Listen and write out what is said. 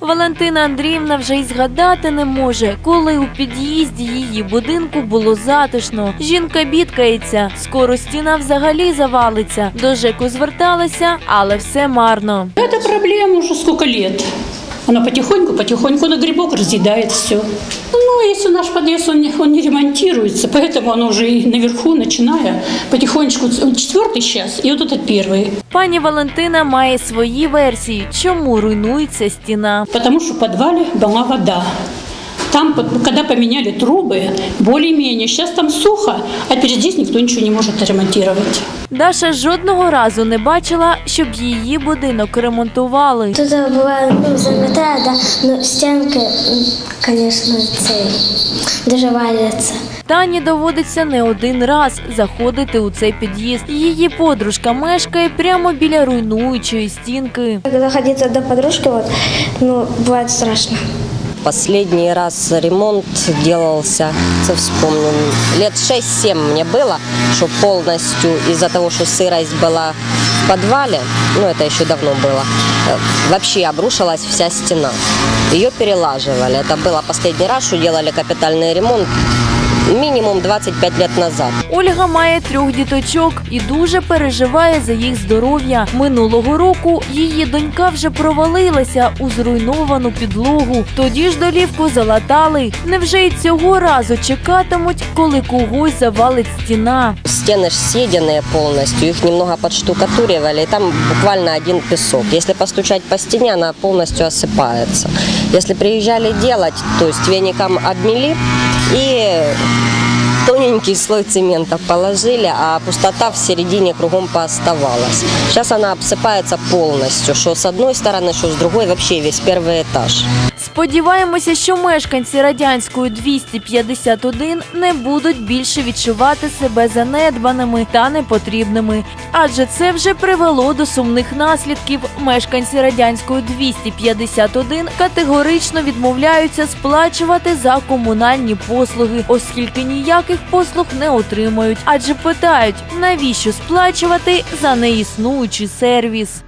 Валентина Андріївна вже й згадати не може, коли у під'їзді її будинку було затишно. Жінка бідкається, скоро стіна взагалі завалиться. До ЖЕКу зверталася, але все марно. Це проблема вже скільки лет. Она потихоньку, потихоньку на грибок разъедает все. Ну, если наш подъезд, он не, он не ремонтируется, поэтому он уже и наверху, начиная потихонечку, он четвертый сейчас, и вот этот первый. Пані Валентина має свої версії, чому руйнується стіна. Потому что в подвале была вода. Там, когда поменяли трубы, более-менее, сейчас там сухо, а теперь здесь никто ничего не может ремонтировать. Даша жодного разу не бачила, щоб її будинок ремонтували. Тут буває ну, замітає, да, ну стінки, звісно, цей дуже валяться. Тані доводиться не один раз заходити у цей під'їзд. Її подружка мешкає прямо біля руйнуючої стінки. Коли доходити до подружки, вот, ну, буває страшно. Последний раз ремонт делался, це вспомню, лет 6-7 мне было, что полностью из-за того, что сырость была в подвале, ну это еще давно было, э, вообще обрушилась вся стена. Ее перелаживали. Это было последний раз, что делали капитальный ремонт минимум 25 лет назад. Ольга має трьох діточок і дуже переживає за їх здоров'я. Минулого року її донька вже провалилася у зруйновану підлогу. Тоді ж долівку залатали. Невже й цього разу чекатимуть, коли когось завалить стіна? Стены ж съеденные полностью, их немного подштукатуривали, и там буквально один песок. Если постучать по стене, она полностью осыпается. Если приезжали делать, то есть веником обмели и тоненький слой цемента положили, а пустота в середине кругом пооставалась. Сейчас она обсыпается полностью, что с одной стороны, что с другой, вообще весь первый этаж. Сподіваємося, що мешканці радянської 251 не будуть більше відчувати себе занедбаними та непотрібними, адже це вже привело до сумних наслідків. Мешканці радянської 251 категорично відмовляються сплачувати за комунальні послуги, оскільки ніяких послуг не отримують, адже питають, навіщо сплачувати за неіснуючий сервіс.